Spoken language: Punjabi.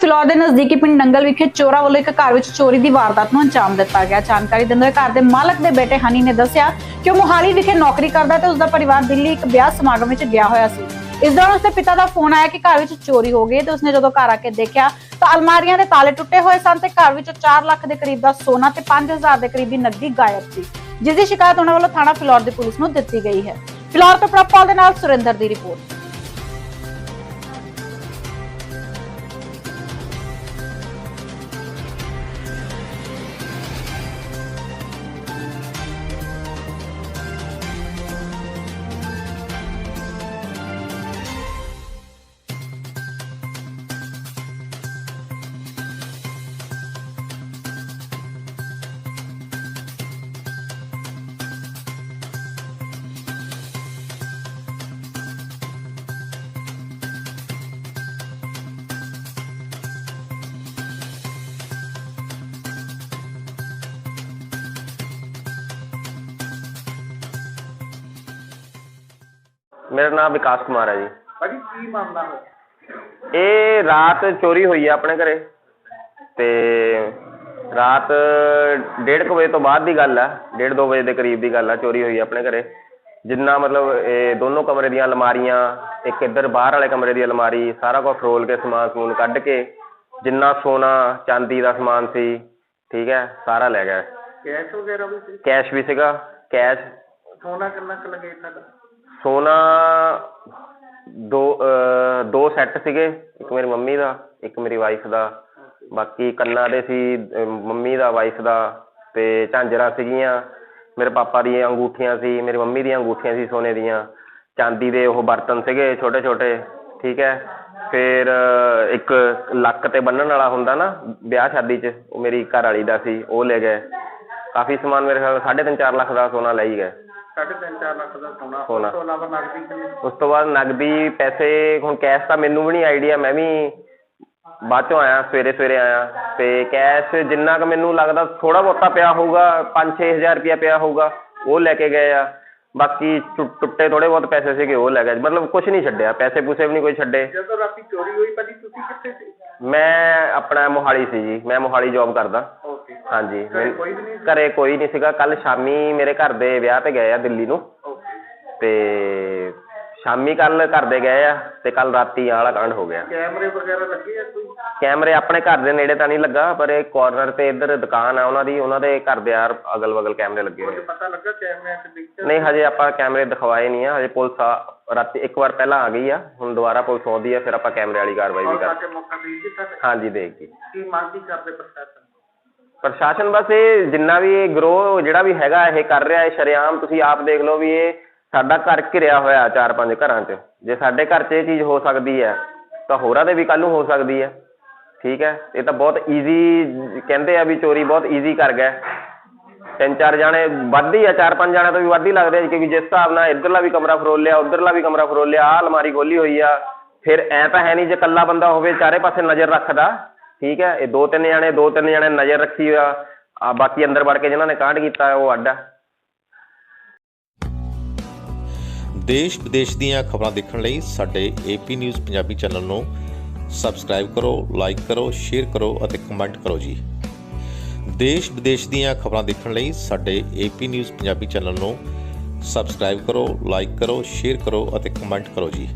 ਫਿਲੌਰ ਦੇ ਨਜ਼ਦੀਕੀ ਪਿੰਡ ਨੰਗਲ ਵਿਖੇ ਚੋਰਾਂ ਵੱਲੋਂ ਇੱਕ ਘਰ ਵਿੱਚ ਚੋਰੀ ਦੀ ਵਾਰਦਾਤ ਨੂੰ ਅੰਜਾਮ ਦਿੱਤਾ ਗਿਆ। ਜਾਣਕਾਰੀ ਦਿੰਦੇ ਹੋਏ ਘਰ ਦੇ ਮਾਲਕ ਦੇ ਬੇਟੇ ਹਨੀ ਨੇ ਦੱਸਿਆ ਕਿ ਉਹ ਮੁਹਾਲੀ ਵਿਖੇ ਨੌਕਰੀ ਕਰਦਾ ਤੇ ਉਸ ਦਾ ਪਰਿਵਾਰ ਦਿੱਲੀ ਇੱਕ ਵਿਆਹ ਸਮਾਗਮ ਵਿੱਚ ਗਿਆ ਹੋਇਆ ਸੀ। ਇਸ ਦੌਰਾਨ ਉਸਦੇ ਪਿਤਾ ਦਾ ਫੋਨ ਆਇਆ ਕਿ ਘਰ ਵਿੱਚ ਚੋਰੀ ਹੋ ਗਈ ਤੇ ਉਸਨੇ ਜਦੋਂ ਘਰ ਆ ਕੇ ਦੇਖਿਆ ਤਾਂ ਅਲਮਾਰੀਆਂ ਦੇ ਤਾਲੇ ਟੁੱਟੇ ਹੋਏ ਸਨ ਤੇ ਘਰ ਵਿੱਚੋਂ 4 ਲੱਖ ਦੇ ਕਰੀਬ ਦਾ ਸੋਨਾ ਤੇ 5000 ਦੇ ਕਰੀਬ ਦੀ ਨਕਦੀ ਗਾਇਬ ਸੀ, ਜਿਸ ਦੀ ਸ਼ਿਕਾਇਤ ਉਹਨਾਂ ਵੱਲੋਂ ਥਾਣਾ ਫਿਲੌਰ ਦੀ ਪੁਲਿਸ ਨੂੰ ਦਿੱਤੀ ਗਈ ਹੈ। ਫਿਲਹਾਲ ਤੋਂ ਪ੍ਰਭਪਾਲ ਦੇ ਨਾਲ ਸੁਰਿੰਦਰ ਦੀ ਰਿਪੋਰਟ। ਮੇਰਾ ਨਾਮ ਵਿਕਾਸ ਕੁਮਾਰ ਹੈ ਜੀ। ਭਾਜੀ ਕੀ ਮਾਮਲਾ ਹੈ ਇਹ ਰਾਤ ਚੋਰੀ ਹੋਈ ਹੈ ਆਪਣੇ ਘਰੇ। ਤੇ ਰਾਤ 1:30 ਵਜੇ ਤੋਂ ਬਾਅਦ ਦੀ ਗੱਲ ਹੈ 1:30 2 ਵਜੇ ਦੇ ਕਰੀਬ ਦੀ ਗੱਲ ਹੈ ਚੋਰੀ ਹੋਈ ਹੈ ਆਪਣੇ ਘਰੇ। ਜਿੰਨਾ ਮਤਲਬ ਇਹ ਦੋਨੋਂ ਕਮਰੇ ਦੀਆਂ ਅਲਮਾਰੀਆਂ ਇੱਕ ਇੱਧਰ ਬਾਹਰ ਵਾਲੇ ਕਮਰੇ ਦੀ ਅਲਮਾਰੀ ਸਾਰਾ ਕੁਝ ਫਰੋਲ ਕੇ ਸਮਾਨ ਸਮੂਨ ਕੱਢ ਕੇ ਜਿੰਨਾ ਸੋਨਾ ਚਾਂਦੀ ਦਾ ਸਮਾਨ ਸੀ ਠੀਕ ਹੈ ਸਾਰਾ ਲੈ ਗਏ ਕੈਸ਼ ਵਗੈਰਾ ਵੀ ਸੀ? ਕੈਸ਼ ਵੀ ਸੀਗਾ ਕੈਸ਼। ਸੋਨਾ ਕਿੰਨਾ ਕੁ ਲੱਗੇ ਤੁਹਾਡਾ? ਸੋਨਾ ਦੋ ਦੋ ਸੈੱਟ ਸੀਗੇ, ਇੱਕ ਮੇਰੀ ਮੰਮੀ ਦਾ, ਇੱਕ ਮੇਰੀ ਵਾਈਫ ਦਾ, ਬਾਕੀ ਕੰਨਾਂ ਦੇ ਸੀ ਮੰਮੀ ਦਾ ਵਾਈਫ ਦਾ ਅਤੇ ਝਾਂਜਰਾਂ ਸੀਗੀਆਂ, ਮੇਰੇ ਪਾਪਾ ਦੀਆਂ ਅੰਗੂਠੀਆਂ ਸੀ, ਮੇਰੀ ਮੰਮੀ ਦੀਆਂ ਅੰਗੂਠੀਆਂ ਸੀ ਸੋਨੇ ਦੀਆਂ, ਚਾਂਦੀ ਦੇ ਉਹ ਬਰਤਨ ਸੀਗੇ ਛੋਟੇ ਛੋਟੇ, ਠੀਕ ਹੈ, ਫਿਰ ਇੱਕ ਲੱਕ ਤੇ ਬੰਨ੍ਹਣ ਵਾਲਾ ਹੁੰਦਾ ਨਾ, ਵਿਆਹ ਸ਼ਾਦੀ 'ਚ, ਉਹ ਮੇਰੀ ਘਰ ਵਾਲੀ ਦਾ ਸੀ, ਉਹ ਲੈ ਗਏ, ਕਾਫੀ ਸਮਾਨ ਮੇਰੇ ਖਿਆਲ ਸਾਢੇ ਤਿੰਨ ਚਾਰ ਲੱਖ ਦਾ ਸੋਨਾ ਲੈ ਹੀ ਗਏ। ਸਾਢੇ ਤਿੰਨ ਚਾਰ ਲੱਖ ਦਾ ਸੋਨਾ। ਸੋਨਾ। ਉਸ ਤੋਂ ਇਲਾਵਾ ਨਗਦੀ ਕਿੰਨੀ ਉਸ ਤੋਂ ਬਾਅਦ ਨਗਦੀ ਪੈਸੇ ਹੁਣ ਕੈਸ਼ ਤਾਂ ਮੈਨੂੰ ਵੀ ਨਹੀਂ ਆਈਡੀਆ ਮੈਂ ਵੀ ਬਾਅਦ ਚੋਂ ਆਇਆ ਸਵੇਰੇ ਸਵੇਰੇ ਆਇਆ। ਤੇ ਕੈਸ਼ ਜਿੰਨਾ ਕੁ ਮੈਨੂੰ ਲੱਗਦਾ ਥੋੜਾ ਬਹੁਤਾ ਪਿਆ ਹੋਊਗਾ 5-6000 ਰੁਪਇਆ ਪਿਆ ਹੋਊਗਾ ਉਹ ਲੈ ਕੇ ਗਏ ਆ। ਬਾਕੀ ਟੁ- ਟੁੱਟੇ ਥੋੜੇ ਬਹੁਤ ਪੈਸੇ ਸੀਗੇ ਉਹ ਲੈ ਗਏ। ਮਤਲਬ ਕੁਝ ਨਹੀਂ ਛੱਡਿਆ ਪੈਸੇ ਪੂਸੇ ਵੀ ਨਹੀਂ ਕੋਈ ਛੱਡੇ। ਜਦੋਂ ਰਾਤੀ ਚੋਰੀ ਹੋਈ ਭਾਜੀ ਤੁਸੀਂ ਕਿੱਥੇ ਸੀ? ਮੈਂ ਆਪਣਾ ਮੋਹਾਲੀ ਸੀ ਜੀ ਮੈਂ ਮੋਹਾਲੀ ਜੌਬ ਕਰਦਾ। ਹਾਂਜੀ ਘਰੇ ਕੋਈ ਵੀ ਨਹੀਂ ਸੀ? ਘਰੇ ਕੋਈ ਨਹੀਂ ਸੀਗਾ। ਕੱਲ ਸ਼ਾਮੀ ਮੇਰੇ ਘਰ ਦੇ ਵਿਆਹ ਤੇ ਗਏ ਆ ਦਿੱਲੀ ਨੂੰ। ਓਕੇ ਤੇ ਸ਼ਾਮੀ ਕੱਲ ਘਰ ਦੇ ਗਏ ਆ ਤੇ ਕੱਲ ਰਾਤੀ ਆਹ ਵਾਲਾ ਕਾਂਡ ਹੋ ਗਿਆ। ਕੈਮਰੇ ਵਗੈਰਾ ਲੱਗੇ ਆ ਕੋਈ? ਕੈਮਰੇ ਆਪਣੇ ਘਰ ਦੇ ਨੇੜੇ ਤਾਂ ਨਹੀਂ ਲੱਗਾ ਪਰ ਇਹ ਕਾਰਨਰ ਤੇ ਇੱਧਰ ਦੁਕਾਨ ਆ ਉਹਨਾਂ ਦੀ ਉਹਨਾਂ ਦੇ ਘਰ ਦੇ ਯਾਰ ਅਗਲ ਬਗਲ ਕੈਮਰੇ ਲੱਗੇ ਹੋਏ ਕੁਝ ਪਤਾ ਲੱਗਾ ਕੈਮਰਿਆਂ 'ਚ ਦਿਖਿਆ ਨਹੀਂ ਹਜੇ ਆਪਾਂ ਕੈਮਰੇ ਦਿਖਵਾਏ ਨਹੀਂ ਆ ਹਜੇ ਪੁਲਿਸ ਆ ਰਾਤੀ ਇੱਕ ਵਾਰ ਪਹਿਲਾਂ ਆ ਗਈ ਆ ਹੁਣ ਦੁਬਾਰਾ ਪੁਲਿਸ ਆਉਂਦੀ ਆ ਫਿਰ ਆਪਾਂ ਕੈਮਰੇ ਵਾਲੀ ਕਾਰਵਾਈ ਵੀ ਔਰ ਕਰ ਕੇ ਮੌਕਾ ਦੇ ਦਿੱਤਾ ਤੇ ਹਾਂਜੀ ਦੇਖ ਕੇ। ਕੀ ਮੰਗ ਕੀ ਕਰਦੇ ਪ੍ਰਸ਼ਾਸਨ? ਪ੍ਰਸ਼ਾਸਨ ਬਸ ਇਹ ਜਿੰਨਾ ਵੀ ਇਹ ਗਰੋਹ ਜਿਹੜਾ ਵੀ ਹੈਗਾ, ਇਹ ਕਰ ਰਿਹਾ ਹੈ ਸ਼ਰੇਆਮ ਤੁਸੀਂ ਆਪ ਦੇਖ ਲਓ ਵੀ ਇਹ ਸਾਡਾ ਘਰ ਘਿਰਿਆ ਹੋਇਆ ਚਾਰ ਪੰਜ ਘਰਾਂ 'ਚ। ਜੇ ਸਾਡੇ ਘਰ 'ਚ ਇਹ ਚੀਜ਼ ਹੋ ਸਕਦੀ ਹੈ, ਤਾਂ ਹੋਰਾਂ ਦੇ ਵੀ ਕੱਲ੍ਹ ਨੂੰ ਹੋ ਸਕਦੀ ਹੈ। ਠੀਕ ਹੈ? ਇਹ ਤਾਂ ਬਹੁਤ ਈਜ਼ੀ ਕਹਿੰਦੇ ਆ ਵੀ ਚੋਰੀ ਬਹੁਤ ਈਜ਼ੀ ਕਰ ਗਏ ਤਿੰਨ ਚਾਰ ਜਾਣੇ ਵੱਧ ਹੀ ਆ, ਚਾਰ ਪੰਜ ਜਾਣੇ ਤੋਂ ਵੀ ਵੱਧ ਹੀ ਲੱਗਦੇ ਆ, ਕਿਉਂਕਿ ਜਿਸ ਹਿਸਾਬ ਨਾਲ ਇੱਧਰਲਾ ਵੀ ਕਮਰਾ ਫਰੋਲ ਲਿਆ, ਉੱਧਰਲਾ ਵੀ ਕਮਰਾ ਫਰੋਲ ਲਿਆ, ਆਹ ਅਲਮਾਰੀ ਖੋਲੀ ਹੋਈ ਆ, ਫਿਰ ਐ ਤਾਂ ਹੈ ਨਹੀਂ ਜੇ ਇਕੱਲਾ ਬੰਦਾ ਹੋਵੇ, ਚਾਰੇ ਪਾਸੇ ਨਜ਼ਰ ਰੱਖਦਾ। ਠੀਕ ਹੈ, ਇਹ ਦੋ ਤਿੰਨ ਜਾਣੇ, ਦੋ ਤਿੰਨ ਜਾਣੇ ਨਜ਼ਰ ਰੱਖੀ ਆ ਆ ਬਾਕੀ ਅੰਦਰ ਵੜ ਕੇ ਜਿਨ੍ਹਾਂ ਨੇ ਕਾਂਡ ਕੀਤਾ, ਉਹ ਅੱਡ ਆ। ਦੇਸ਼ ਵਿਦੇਸ਼ ਦੀਆਂ ਖਬਰਾਂ ਦੇਖਣ ਲਈ ਸਾਡੇ ਏਪੀ ਨਿਊਜ਼ ਪੰਜਾਬੀ ਚੈਨਲ ਨੂੰ ਸਬਸਕ੍ਰਾਈਬ ਕਰੋ, ਲਾਈਕ ਕਰੋ, ਸ਼ੇਅਰ ਕਰੋ ਅਤੇ ਕਮੈਂਟ ਕਰੋ ਜੀ। ਦੇਸ਼ ਵਿਦੇਸ਼ ਦੀਆਂ ਖਬਰਾਂ ਦੇਖਣ ਲਈ ਸਾਡੇ ਏਪੀ ਨਿਊਜ਼ ਪੰਜਾਬੀ ਚੈਨਲ ਨੂੰ ਸਬਸਕ੍ਰਾਈਬ ਕਰੋ, ਲਾਈਕ ਕਰੋ, ਸ਼ੇਅਰ ਕਰੋ ਅਤੇ ਕਮੈਂਟ ਕਰੋ ਜੀ।